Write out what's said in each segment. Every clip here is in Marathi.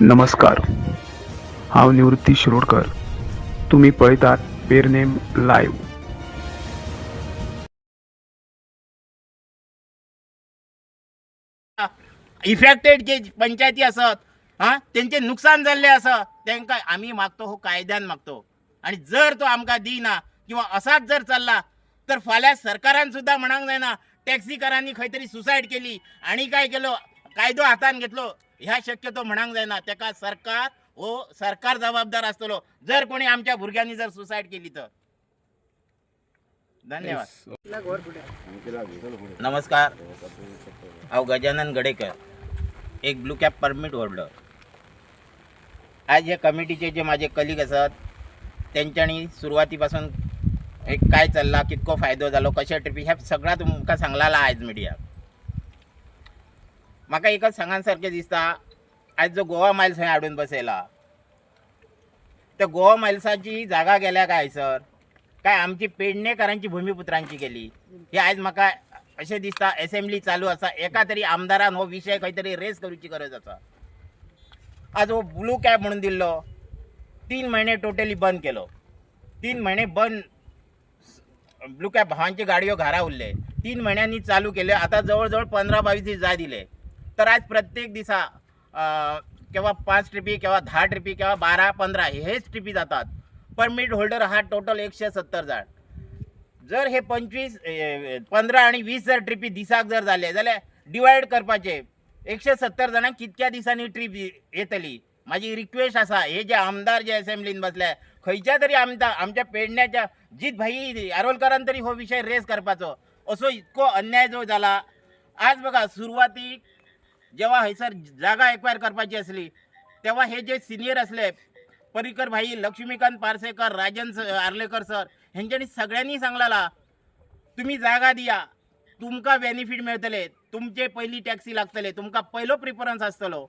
नमस्कार. हांव निवृत्ती शिरोडकर. तुम्ही पळयतात पेरनेम लाईव्ह. इफेक्टेड जे पंचायती असत हा त्यांचे नुकसान झाले असं त्यांना आम्ही मागतो हो कायद्यान मागतो. आणि जर तो आमका दिना किंवा असाच जर चालला तर फाल्यां सरकारान सुद्धा म्हणांक जायना टॅक्सीकारांनी खंय तरी सुसाईड केली आणि काय केलो कायदो हातान घेतलो ह्या शक्यतो म्हणांक जायना तेका सरकार हो सरकार जबाबदार असतलो. जर कोणी आमच्या भुरग्यांनी जर सुसाईड केली तर. धन्यवाद. नमस्कार. हांव गजानन गडेकर. एक ब्लू कॅप परमीट होल्डर आज हे कमिटीचे जे माझे कलिग असत त्यांच्यानी सुरवातीपासून एक काय चल्ला कितको फायदो जालो कशा ट्रिपी ह्या सगळा तुमकां सांगलाला आयज मिडिया म्हाका एकच सांगान सारकें दिसता आज जो गोवा मायल्स थंय हाडून बसयला त्या गोवा मायल्साची जागा गेल्या काय सर? काय आमची पेडणेकारांची भुमिपुत्रांची गेली. हे आज म्हाका अशें दिसता असेंब्ली चालू आसा एका तरी आमदारान हो विशय खंय तरी रेस करूची गरज आसा आज हो ब्लू कॅब म्हणून दिल्लो. तीन महिने टोटली बंद केलो. तीन महिने बंद ब्लू कॅब भावांची गाडयो घरा उरले. तीन महिन्यांनी चालू केले. आता जवळजवळ पंधरा बावीस दीस जाय दिले. तर आज प्रत्येक दिसा केव्हा पाच ट्रिपी केव्हा दहा ट्रिपी केव्हा बारा पंधरा हेच ट्रिपी जातात. परमीट होल्डर हा टोटल एकशे सत्तर जाण. जर हे पंचवीस पंधरा आणि वीस जर ट्रिपी दिसाक जर जाले जाल्यार डिवायड करपाचे. एकशे सत्तर जाणांक कितक्या दिसांनी ट्रीप येतली? माझी रिक्वेस्ट आसा हे जे आमदार जे असेंब्लीन बसले खंयच्या तरी आमदार आमच्या पेडण्याच्या जीत भाई आरोलकरान तरी हो विषय रेस करपाचो. असो इतको अन्याय जो जाला आज बघा सुरवातीक जेव्हा हयसर जागा एक्वायर करपाची असली तेव्हा हे जे सिनियर असले परिकर भाई लक्ष्मीकांत पार्सेकर राजन आर्लेकर सर ह्यांच्यानी सगळ्यांनी सांगलाला तुम्ही जागा दिया तुमका बेनिफिट मेळटले तुमचे पहिली टॅक्सी लागतले तुमका पहिलो प्रिफरन्स आसतलो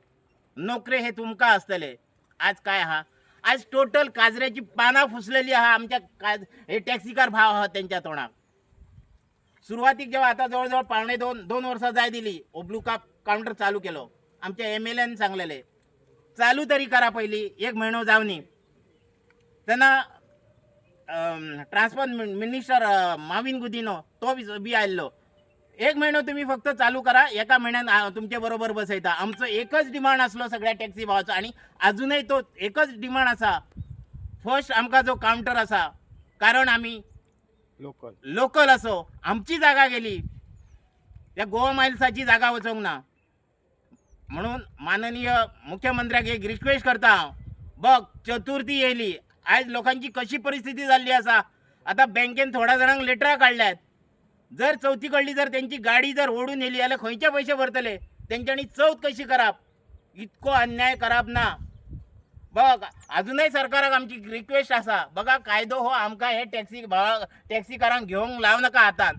नोकरे हे तुमका असतले. आज काय हा? आज टोटल काजऱ्याची पानां फुसलेली आहा आमच्या काज हे टॅक्सीकार भाव आहात त्यांच्या तोंडाक सुरुवातीक जेव्हा आता जवळजवळ पावणे दोन दोन वर्सां जाय दिली ओब्लू काप काउंटर चालू केलो. आमच्या एम एल एन सांगलेले चालू तरी करा पहिली एक म्हयनो जावनी तेन्ना ट्रान्सपोर्ट मिनिस्टर माविन गुदिनो तो बी- बी आयल्लो एक म्हयनो तुम्ही फक्त चालू करा एका म्हयन्यान तुमचे बरोबर बसयता आमचो एकच डिमांड असलो सगळ्या टॅक्सी भावाचो आणि अजूनही तो एकच डिमांड असा. फर्स्ट आमकां जो काउंटर असा कारण आम्ही लोकल लोकल असो. आमची जागा गेली. त्या गोवा मायल्साची जागा वचोंक ना. म्हणून माननीय मुख्यमंत्र्याक एक रिक्वेस्ट करता. हांव बघ चतुर्थी येयली आयज लोकांची कशी परिस्थिती जाल्ली आसा आता बँकेन थोड्या जाणांक लेटरां काडल्यात जर चवथी कडली जर त्यांची गाडी जर ओढून येयली जाल्यार खंयचे पयशे भरतले? तेंच्यांनी चवथ कशी करप? इतको अन्याय करप ना. बघ अजूनही सरकाराक आमची रिक्वेस्ट आसा बघा कायदो हो आमकां हे टॅक्सी भावा टॅक्सीकारांक घेवंक लाव नाका हातान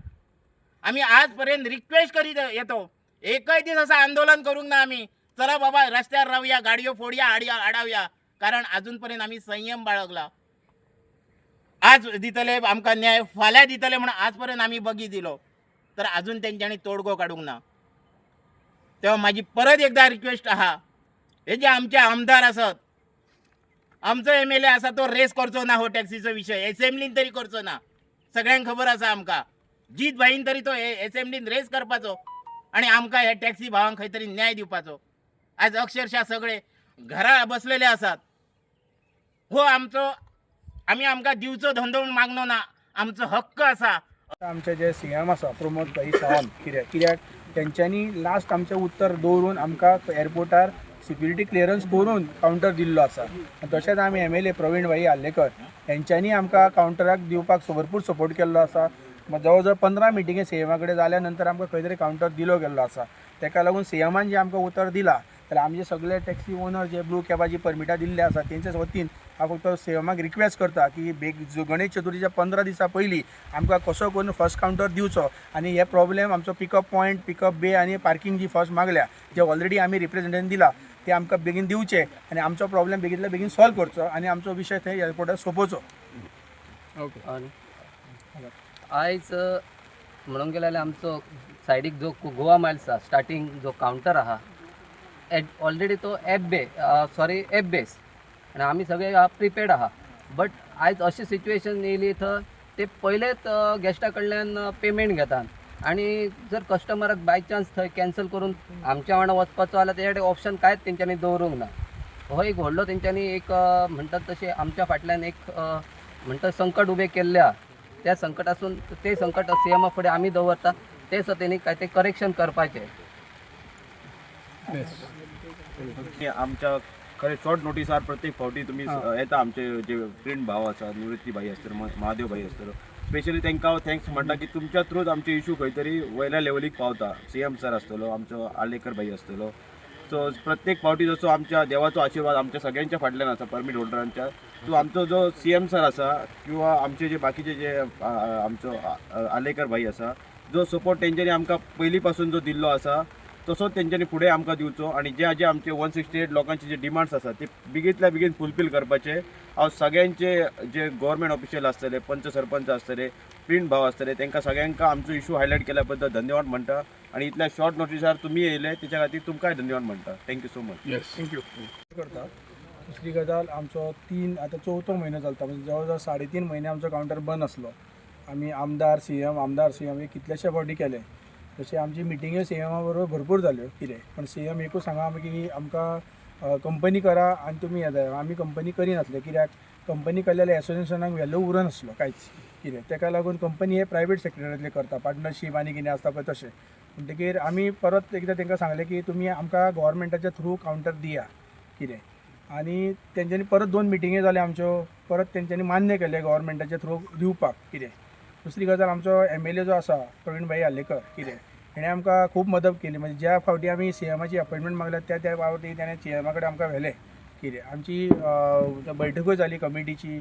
आम्ही आज पर्यंत रिक्वेस्ट करीत येतो. एकही दिस असं आंदोलन करूंक ना आम्ही. चला बाबा रस्त्यावर राहूया गाडयो फोडया आडया आडावया. कारण अजूनपर्यंत आम्ही संयम बाळगला. आज दितले आमकां न्याय फाल्यां दितले म्हणून आजपर्यंत आम्ही बगी दिलो तर अजून त्यांच्यानी तोडगो काडूंक ना. तेव्हा माझी परत एकदा रिक्वेस्ट आहा हे जे आमचे आमदार असत आमचो एम एल ए आसा तो रेस करचो ना हो टॅक्सीचो विशय एसेंब्लीन तरी करचो ना. सगळ्यांक खबर आसा आमकां. जीत भाईन तरी तो एसेंब्लीन रेस करपाचो. आणि आमकां हे टॅक्सी भावांक खंय तरी न्याय दिवपाचो. आज अक्षरशः सगळे घरा बसलेले आसात हो आमचो आमी आमकां दिवचो धंदो म्हूण मागनो ना. आमचो हक्क आसा आमचे जे सी एम आसा प्रमोद भाई सावंत कित्याक कित्याक तेंच्यांनी लास्ट आमचें उत्तर दवरून आमकां एअरपोर्टार सिक्युरिटी क्लियरन्स करून कावंटर दिल्लो आसा. तशेंच आमी एम एल ए प्रवीण भाई आल्लेकर हेंच्यांनी आमकां कावंटराक दिवपाक भरपूर सपोर्ट केल्लो आसा. जवळ जवळ पंदरा मिटिंगे सी एमा कडेन जाल्या नंतर आमकां खंय तरी कावंटर दिलो गेल्लो आसा. तेका लागून सी एमान जें आमकां उतर दिलां जाल्यार आमचे सगळे टॅक्सी ओनर जे ब्लू कॅबाची परमिटां दिल्ले आसा तेंच्या वतीन हांव फक्त सी एमाक रिक्वेस्ट करता की बेग जो गणेश चतुर्थीच्या पंदरा दिसां पयलीं आमकां कसो करून फर्स्ट कावंटर दिवचो? आनी हे प्रॉब्लेम आमचो पिकअप पॉयंट पिकअप बे आनी पार्किंग जी फर्स्ट मागल्या जे ऑलरेडी आमी रिप्रेझेंटेशन दिला ते आमकां बेगीन दिवचे आनी आमचो प्रॉब्लेम बेगींतल्या बेगीन सॉल्व करचो आनी आमचो विशय थंय एअरपोर्टार सोंपोवचो. आणि? आयज म्हणूंक गेले जाल्यार आमचो सायडीक जो गोवा मायल्स आहा स्टार्टींग जो कावंटर आहा ऑलरेडी तो ॲप बे सॉरी ॲप बेस आणि आम्ही सगळे uh, प्रिपेड आहात. बट आयज अशी सिच्युएशन येयली थंय ते पयलेच गॅस्टा uh, कडल्यान uh, पेमेंट घेतात. आणि जर कस्टमराक बाय चान्स थंय कॅन्सल करून आमच्या वांगडा वचपाचो जाल्यार तेच्या कडेन ऑप्शन कांयच तेंच्यांनी दवरूंक ना. हो एक व्हडलो तेंच्यांनी एक अ, म्हणटात तशें आमच्या फाटल्यान एक म्हणटा संकट उबें केल्लें आहा त्या संकटासून ते संकट सी एमा फुडें आमी दवरता ते सो तेणी काय ते करेक्शन करपाचें. आमच्या खरे शॉर्ट नोटिसार प्रत्येक फावटी तुमी अ, येता आमचे जे फ्रेंड भाव आसा निवृत्ती भाई म- महादेव भाई आसतलो स्पेशली तांकां थँक्स म्हणटा की तुमच्या थ्रूच आमचे इशू खंय तरी वयल्या लेवलीक पावता. सी एम सर आसतलो आमचो आलेकर भाई आसतलो सो प्रत्येक फावटी जसो आमच्या देवाचो आशिर्वाद आमच्या सगळ्यांच्या फाटल्यान आसा परमीट होल्डरांच्या सो आमचो जो सी एम सर आसा किंवा आमचे जे बाकीचे जे आमचो आलेकर भाई आसा जो सपोर्ट तेंच्यांनी आमकां पयलीं पासून जो दिल्लो आसा तसोच तेंच्यांनी फुडें आमकां दिवचो आनी जे जे आमचे वन सिक्स्टी एट लोकांचे जे डिमांड्स आसा ते बेगींतल्या बेगीन फुलफील करपाचे. हांव सगळ्यांचे जे गव्हर्मेंट ऑफिशियल आसतले पंच सरपंच आसतले प्रिंट भाव आसतले तांकां सगळ्यांका आमचो इशू हायलायट केल्या बद्दल धन्यवाद म्हणटा आणि इतल्या शॉर्ट नोटिसार तुमी येयले त्याच्या खातीर तुमकांय धन्यवाद म्हणटा थँक्यू सो मच थँक्यू करता. दुसरी गजाल आमचो तीन आतां चवथो म्हयनो चलता. म्हणजे जवळ जवळ साडे तीन म्हयने आमचो कावंटर बंद आसलो आमी आमदार सी एम आमदार सी एम हे कितलेशे फावटी केले? जशें आमची मिटिंग्यो सी एमा बरोबर भरपूर जाल्यो कितें पण सी एम एकूच सांगा आमी की आमकां कंपनी करा आनी तुमी हें जाय आमी कंपनी करिनासले कित्याक कंपनी केलेल्या एसोसिएशनाक व्हॅल्यू उरनासलो कांयच कितें ताका लागून कंपनी हे प्रायवेट सेक्टरांतले करता. पार्टनरशीप आनी कितें आसता पळय तशें म्हणटकीर आमी परत एकदां तांकां सांगलें की तुमी आमकां गोवोरमेंटाच्या थ्रू कावंटर दिया. कितें आनी तेंच्यांनी परत दोन मिटिंगे जाल्यो आमच्यो. परत तेंच्यांनी मान्य केलें गोवोरमेंटाच्या थ्रू दिवपाक. कितें दुसरी गजाल आमचो एम एल ए जो आसा प्रवीण भाई आलेकर. कितें हेणें आमकां खूब मदत केली. म्हणजे ज्या फावटी आमी सी एमाची अपॉयंटमेंट मागल्या त्या त्या फावटी ताणें सी एमा कडेन आमकां व्हेलें कितें आमची बैठकूय जाली कमिटीची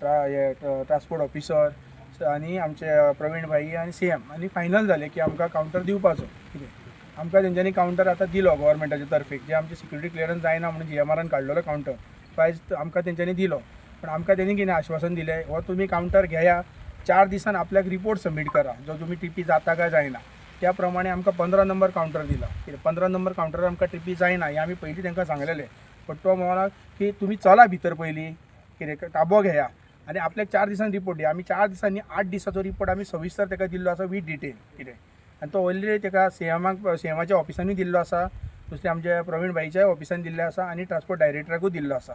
ट्रा ट्रान्सपोर्ट ऑफिसर आनी आमचे प्रवीण भाई आनी सी एम आनी फायनल जालें की आमकां कावंटर दिवपाचो. कितें आमकां तेंच्यांनी कावंटर आतां दिलो गव्हर्मेंटाच्या तर्फे. जे आमचे सिक्युरिटी क्लियरन्स जायना म्हणून जी एम आरान काडलेलो कावंटर प्रायज आमकां तेंच्यांनी दिलो. पण आमकां तेणी कितें आश्वासन दिलें? हो तुमी कावंटर घेया चार दिसान आपल्याक रिपोर्ट सबमीट करा. जो तुमी टीपी जाता काय जायना. त्या प्रमाणे आमकां पंदरा नंबर कावंटर दिला. कितें पंदरा नंबर कावंटर आमकां ट्रिपी जायना हें आमी पयलीं तांकां सांगलेलें. पण तो म्हणला की तुमी चला भितर पयलीं कितें ताबो घेया. आनी आपल्याक चार दिसांनी रिपोर्ट दिया आमी चार दिसांनी आठ दिसाचो रिपोर्ट आमी सविस्तर ताका दिल्लो आसा वीथ डिटेल कितें आनी तो ऑलरेडी ताका सीएमाक सीएमाच्या ऑफिसांनी दिल्लो आसा दुसरे आमच्या प्रवीण भाईच्या ऑफिसान दिल्लें आसा आनी ट्रान्सपोर्ट डायरेक्टराकूय दिल्लो आसा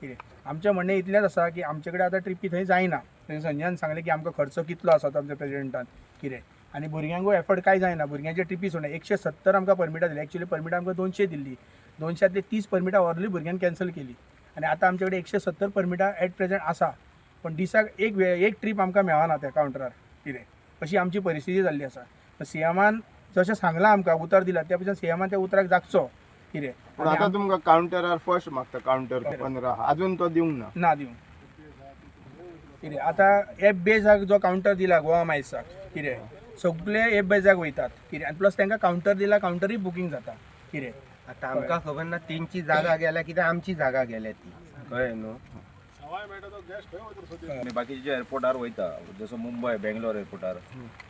कितें आमचें म्हणणें इतलेंच आसा की आमचे कडेन आतां ट्रिपी थंय जायना थंय संजयान सांगलें की आमकां खर्च कितलो आसा तो आमच्या प्रेजिडेंटान कितें आनी भुरग्यांकूय एफर्ट कांय जायना. भुरग्यांचे ट्रिपी सोडून एकशे सत्तर आमकां परमिटां दिली एक्चुअली परमिटां आमकां दोनशे दिल्ली. दोनशांतली तीस परमिटां ऑर्ली भुरग्यांक कॅन्सल केली. आनी आतां आमचे कडेन एकशे सत्तर परमिटां एट प्रेझेंट आसा. पण दिसाक एक एक ट्रीप आमकां मेळना त्या कावंटरार कितें अशी आमची परिस्थिती जाल्ली आसा. सीएमान जशें सांगलां आमकां उतर दिलां त्या पेक्षा सीएमान त्या उतराक जागचो. कितें? पण आता तुमकां काउंटरार फर्स्ट मागता काउंटर पंदरा अजून तो दिवंक ना. ना दिवं कितें? आतां एप बेजाक जो कावंटर दिला गोवा मायल्साक कितें? सगळे एप बेजाक वयतात कितें आनी प्लस तांकां कावंटर दिला कावंटरूय बुकींग जाता कितें आता आमकां खबर ना तेंची जागा गेल्या कित्याक आमची जागा गेल्या ती. कळ्ळें न्हू बाकीचे जे एअरपोर्टार वयता जसो मुंबय बेंगलोर एअरपोर्टार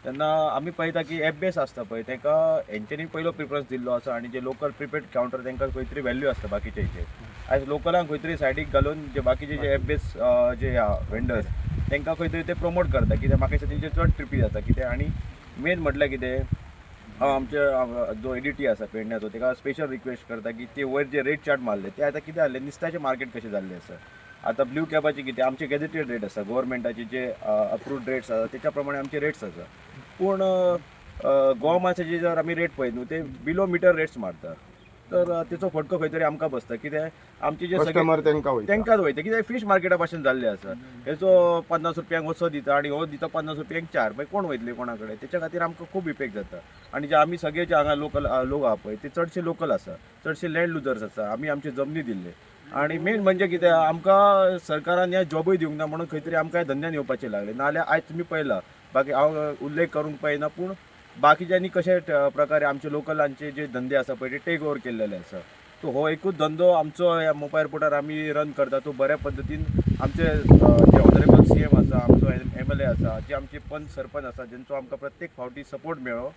तेन्ना आमी पळयता की एप बेस आसता पळय ताका हेंच्यांनी पयलो प्रिफरन्स दिल्लो आसा आनी जे लोकल प्रिपेड कावंटर तांकां खंय तरी व्हॅल्यू आसता बाकीचे हेचे आयज लोकलांक खंय तरी सायडीक घालून जे बाकीचे जे एप बेस जे वेंडर्स तांकां खंय तरी ते प्रमोट करता कित्याक म्हाका दिसता तेंचे चड ट्रिपी जाता कित्याक आनी मेन म्हटल्यार कितें हांव आमचे जो एडिटी आसा पेडण्याचो ताका स्पेशल रिक्वेस्ट करता की ते वयर जे रेट चार्ट मारले ते आतां कितें जालें निस्त्याचे मार्केट कशें जाल्लें आसा आतां ब्ल्यू कॅपाचे कितें आमचे गॅजेटेड रेट आसा गोवोरमेंटाचे जे अप्रूव्ड रेट्स आसा तेच्या प्रमाणे आमचे रेट्स आसा पूण गोवा जे जर आमी रेट पळयत न्हू ते बिलो मिटर रेट्स मारता तर तेचो फटको खंय तरी आमकां बसता कित्याक आमचे जे कस्टमर तांकां वयता. तांकांच वयता कित्याक फीश मार्केटा भाशेन जाल्लें आसा हेचो पन्नास रुपयांक वचो दिता आनी हो दिता पन्नास रुपयांक चार मागीर कोण वयतले कोणा कडेन तेच्या खातीर आमकां खूब इफेक्ट जाता. आनी जे आमी सगळे जे हांगा लोकल लोक आहा पळय ते चडशे लोकल आसा चडशे लँड लुजर्स आसा आमी आमचे जमनी दिल्ले. आनी मेन म्हणजे कितें आमकां सरकारान ह्या जॉबूय दिवंक ना म्हणून खंय तरी आमकां धंद्यान येवपाचें लागलें. नाल्यार आयज तुमी पळयला बाकी हांव उल्लेख करूंक पळयना पूण बाकीच्यांनी कशे प्रकारे आमचे लोकलांचे जे धंदे आसा पळय ते टेक ओवर केल्लेले आसा तो हो एकूच धंदो आमचो ह्या मोबायल एअरपोर्टार आमी रन करता तो बऱ्या पद्दतीन आमचे जे ऑनरेबल सी एम आसा आमचो एम एल ए आसा जे आमचे पंच सरपंच आसा जेंचो आमकां प्रत्येक फावटी सपोर्ट मेळ्ळो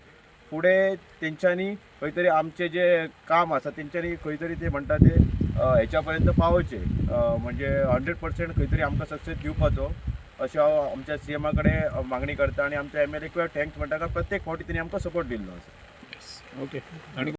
फुडें तेंच्यांनी खंय तरी आमचे जे काम आसा तेंच्यांनी खंय तरी ते म्हणटा ते हेच्या पर्यंत पावोवचे म्हणजे हंड्रेड पर्सेंट खंय तरी आमकां सक्सेस दिवपाचो अशें हांव आमच्या सी एमा कडेन मागणी करता आनी आमच्या एम एल ए थँक्स म्हणटा काय प्रत्येक फावटी तेणी आमकां सपोर्ट दिल्लो आसा ओके